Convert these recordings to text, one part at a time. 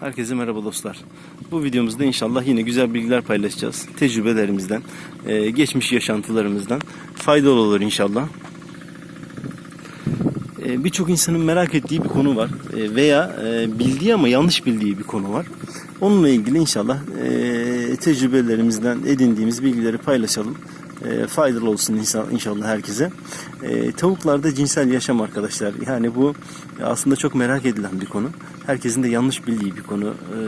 Herkese merhaba dostlar. Bu videomuzda inşallah yine güzel bilgiler paylaşacağız. Tecrübelerimizden, e, geçmiş yaşantılarımızdan faydalı olur inşallah. E, Birçok insanın merak ettiği bir konu var E, veya bildiği ama yanlış bildiği bir konu var. Onunla ilgili inşallah tecrübelerimizden edindiğimiz bilgileri paylaşalım. E, faydalı olsun inşallah, inşallah herkese. E, tavuklarda cinsel yaşam arkadaşlar. Yani bu aslında çok merak edilen bir konu. Herkesin de yanlış bildiği bir konu. E,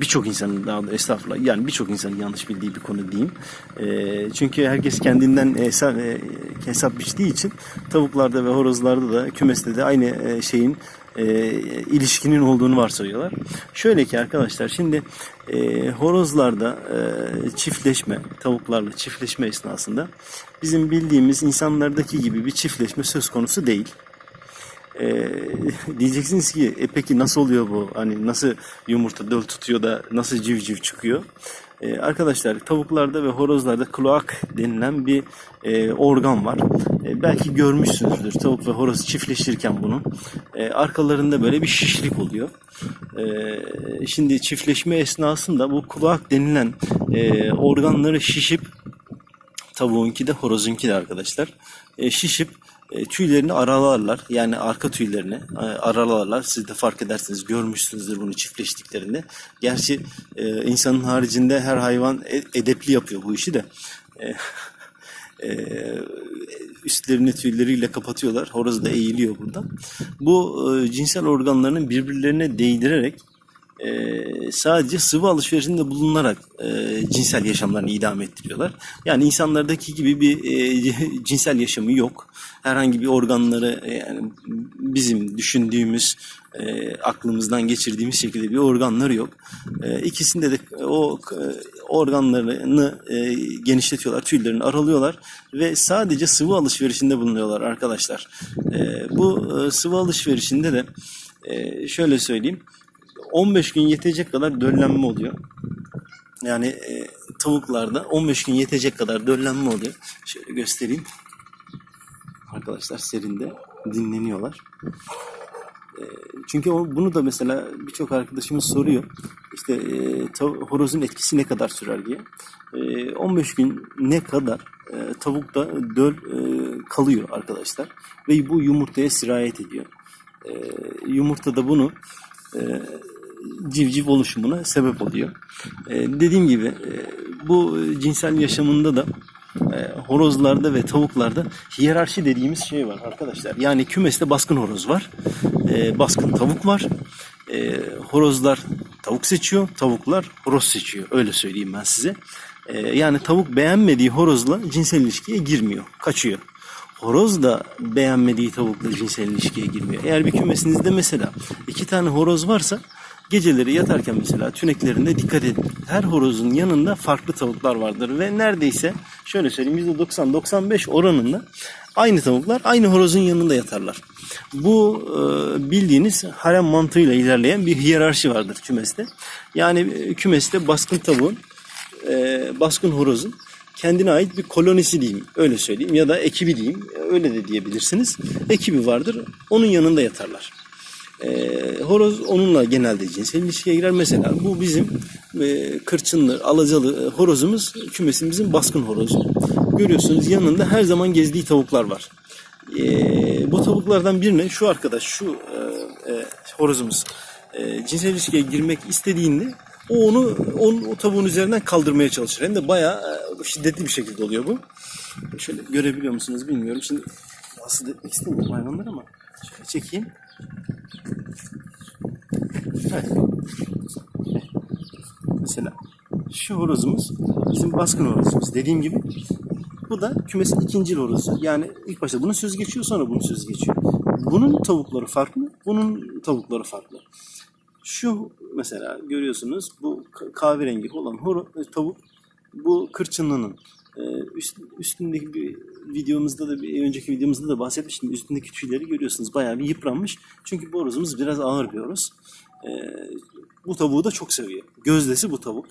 birçok insanın daha da estağfurullah yani birçok insanın yanlış bildiği bir konu diyeyim. E, çünkü herkes kendinden hesap, e, hesap biçtiği için tavuklarda ve horozlarda da kümeste de aynı e, şeyin e, ilişkinin olduğunu varsayıyorlar. Şöyle ki arkadaşlar şimdi e, horozlarda e, çiftleşme, tavuklarla çiftleşme esnasında bizim bildiğimiz insanlardaki gibi bir çiftleşme söz konusu değil. E, diyeceksiniz ki e, peki nasıl oluyor bu? Hani nasıl yumurta döl tutuyor da nasıl civciv çıkıyor? E, arkadaşlar tavuklarda ve horozlarda kloak denilen bir e, organ var. E, belki görmüşsünüzdür tavuk ve horoz çiftleşirken bunu. E, arkalarında böyle bir şişlik oluyor. E, şimdi çiftleşme esnasında bu kloak denilen e, organları şişip tavuğunki de horozunki de arkadaşlar e, şişip e, tüylerini aralarlar. Yani arka tüylerini e, aralarlar. Siz de fark edersiniz görmüşsünüzdür bunu çiftleştiklerinde. Gerçi e, insanın haricinde her hayvan edepli yapıyor bu işi de. E, üstlerini tüyleriyle kapatıyorlar. Horoz da eğiliyor burada. Bu cinsel organlarının birbirlerine değdirerek e, sadece sıvı alışverişinde bulunarak e, cinsel yaşamlarını idame ettiriyorlar. Yani insanlardaki gibi bir e, cinsel yaşamı yok. Herhangi bir organları e, yani bizim düşündüğümüz, e, aklımızdan geçirdiğimiz şekilde bir organları yok. E, ikisinde de o e, organlarını e, genişletiyorlar, tüylerini aralıyorlar ve sadece sıvı alışverişinde bulunuyorlar arkadaşlar. E, bu e, sıvı alışverişinde de e, şöyle söyleyeyim. 15 gün yetecek kadar döllenme oluyor. Yani e, tavuklarda 15 gün yetecek kadar döllenme oluyor. Şöyle göstereyim. Arkadaşlar serinde dinleniyorlar. E, çünkü o, bunu da mesela birçok arkadaşımız soruyor. İşte e, tav- horozun etkisi ne kadar sürer diye. E, 15 gün ne kadar e, tavukta döl e, kalıyor arkadaşlar. Ve bu yumurtaya sirayet ediyor. E, yumurta da bunu e, civciv oluşumuna sebep oluyor. E, dediğim gibi e, bu cinsel yaşamında da e, horozlarda ve tavuklarda hiyerarşi dediğimiz şey var arkadaşlar. Yani kümeste baskın horoz var, baskın tavuk var. Horozlar tavuk seçiyor, tavuklar horoz seçiyor. Öyle söyleyeyim ben size. Yani tavuk beğenmediği horozla cinsel ilişkiye girmiyor, kaçıyor. Horoz da beğenmediği tavukla cinsel ilişkiye girmiyor. Eğer bir kümesinizde mesela iki tane horoz varsa geceleri yatarken mesela tüneklerinde dikkat edin. Her horozun yanında farklı tavuklar vardır ve neredeyse şöyle söyleyeyim %90-95 oranında aynı tavuklar aynı horozun yanında yatarlar. Bu e, bildiğiniz harem mantığıyla ilerleyen bir hiyerarşi vardır kümeste. Yani e, kümeste baskın tavuğun, e, baskın horozun kendine ait bir kolonisi diyeyim öyle söyleyeyim ya da ekibi diyeyim öyle de diyebilirsiniz. Ekibi vardır onun yanında yatarlar. Ee, horoz onunla genelde cinsel ilişkiye girer. Mesela bu bizim e, kırçınlı, alacalı e, horozumuz kümesimizin baskın horozu. Görüyorsunuz yanında her zaman gezdiği tavuklar var. Ee, bu tavuklardan birine şu arkadaş, şu e, e, horozumuz e, cinsel ilişkiye girmek istediğinde o onu onun, o tavuğun üzerinden kaldırmaya çalışır. Hem de bayağı e, şiddetli bir şekilde oluyor bu. Şöyle görebiliyor musunuz bilmiyorum. Şimdi rahatsız etmek istemiyorum hayvanları ama şöyle çekeyim. Evet. Mesela şu horozumuz bizim baskın horozumuz. Dediğim gibi bu da kümesin ikinci horozu. Yani ilk başta bunun söz geçiyor sonra bunun söz geçiyor. Bunun tavukları farklı, bunun tavukları farklı. Şu mesela görüyorsunuz bu ka- kahverengi olan horo, tavuk bu kırçınlının üst, üstündeki bir videomuzda da bir önceki videomuzda da bahsetmiştim. Üstündeki tüyleri görüyorsunuz bayağı bir yıpranmış. Çünkü bu horozumuz biraz ağır bir horoz. E, bu tavuğu da çok seviyor. Gözdesi bu tavuk.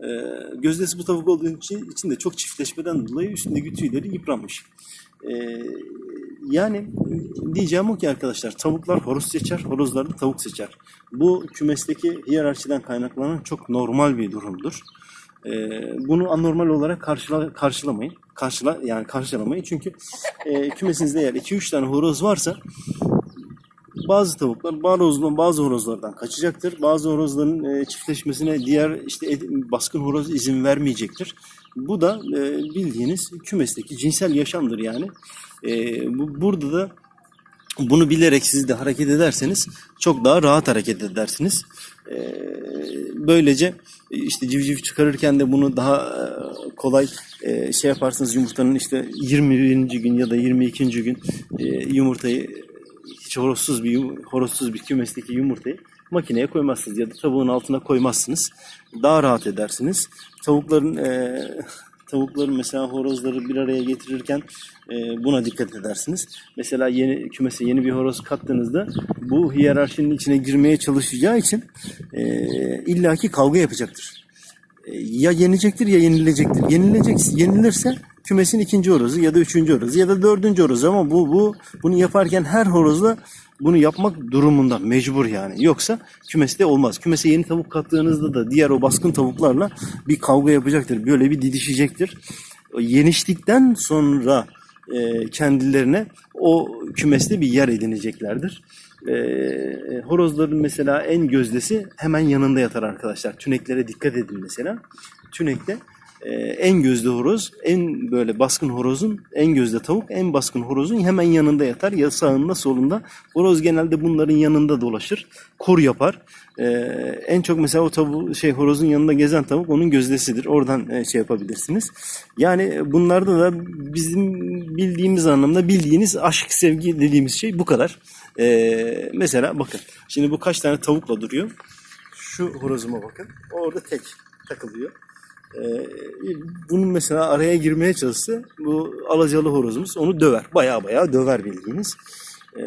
E, gözdesi bu tavuk olduğu için, için de çok çiftleşmeden dolayı üstündeki tüyleri yıpranmış. E, yani diyeceğim o ki arkadaşlar tavuklar horoz seçer, horozlar da tavuk seçer. Bu kümesteki hiyerarşiden kaynaklanan çok normal bir durumdur. Ee, bunu anormal olarak karşıla, karşılamayın. Karşıla, yani karşılamayın çünkü e, kümesinizde eğer 2-3 tane horoz varsa bazı tavuklar bazı, bazı horozlardan kaçacaktır. Bazı horozların e, çiftleşmesine diğer işte ed- baskın horoz izin vermeyecektir. Bu da e, bildiğiniz kümesteki cinsel yaşamdır yani. E, bu, burada da bunu bilerek siz de hareket ederseniz çok daha rahat hareket edersiniz. E, böylece işte civciv çıkarırken de bunu daha e, kolay e, şey yaparsınız yumurtanın işte 21. gün ya da 22. gün e, yumurtayı hiç horozsuz bir horozsuz bir kümesteki yumurtayı makineye koymazsınız ya da tavuğun altına koymazsınız. Daha rahat edersiniz. Tavukların tavukların mesela horozları bir araya getirirken e, buna dikkat edersiniz. Mesela yeni kümese yeni bir horoz kattığınızda bu hiyerarşinin içine girmeye çalışacağı için e, illaki kavga yapacaktır. E, ya yenecektir ya yenilecektir. Yenilecek, yenilirse kümesin ikinci horozu ya da üçüncü horozu ya da dördüncü horozu ama bu bu bunu yaparken her horozla bunu yapmak durumunda mecbur yani. Yoksa kümeste olmaz. Kümese yeni tavuk kattığınızda da diğer o baskın tavuklarla bir kavga yapacaktır. Böyle bir didişecektir. Yeniştikten sonra e, kendilerine o kümeste bir yer edineceklerdir. E, horozların mesela en gözdesi hemen yanında yatar arkadaşlar. Tüneklere dikkat edin mesela. Tünekte e, en gözde horoz, en böyle baskın horozun, en gözde tavuk, en baskın horozun hemen yanında yatar. Ya sağında solunda. Horoz genelde bunların yanında dolaşır. Kur yapar. E, en çok mesela o tavuğu şey horozun yanında gezen tavuk onun gözdesidir. Oradan e, şey yapabilirsiniz. Yani bunlarda da bizim bildiğimiz anlamda bildiğiniz aşk, sevgi dediğimiz şey bu kadar. E, mesela bakın. Şimdi bu kaç tane tavukla duruyor. Şu horozuma bakın. Orada tek takılıyor. Ee, bunun mesela araya girmeye çalışsa bu alacalı horozumuz onu döver. Baya baya döver bildiğiniz. Ee,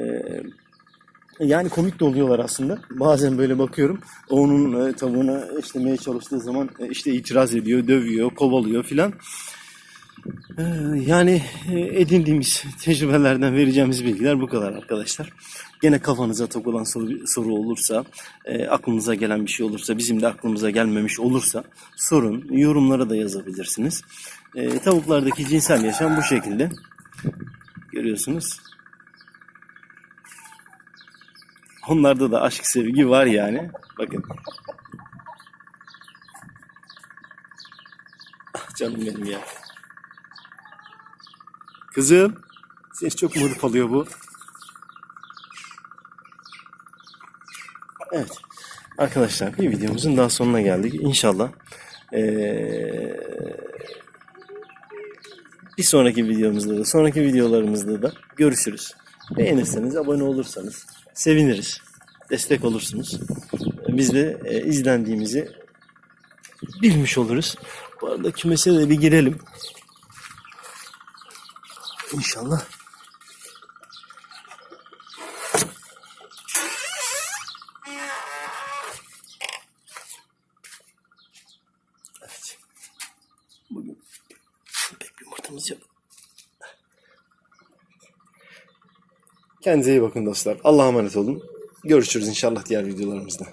yani komik de oluyorlar aslında. Bazen böyle bakıyorum. Onun e, tavuğuna işlemeye çalıştığı zaman e, işte itiraz ediyor, dövüyor, kovalıyor filan. Ee, Yani e, edindiğimiz tecrübelerden vereceğimiz bilgiler bu kadar arkadaşlar. Gene kafanıza takılan soru, soru olursa, e, aklınıza gelen bir şey olursa, bizim de aklımıza gelmemiş olursa sorun, yorumlara da yazabilirsiniz. E, tavuklardaki cinsel yaşam bu şekilde. Görüyorsunuz. Onlarda da aşk sevgi var yani. Bakın. Ah canım benim ya. Kızım. Ses çok mu alıyor bu? Evet. Arkadaşlar bir videomuzun daha sonuna geldik. İnşallah eee, bir sonraki videomuzda da sonraki videolarımızda da görüşürüz. Beğenirseniz abone olursanız seviniriz. Destek olursunuz. Biz de e, izlendiğimizi bilmiş oluruz. Bu arada kümese de bir girelim. İnşallah. Evet. Bugün pek yumurtamız yok. Kendinize iyi bakın dostlar. Allah'a emanet olun. Görüşürüz inşallah diğer videolarımızda.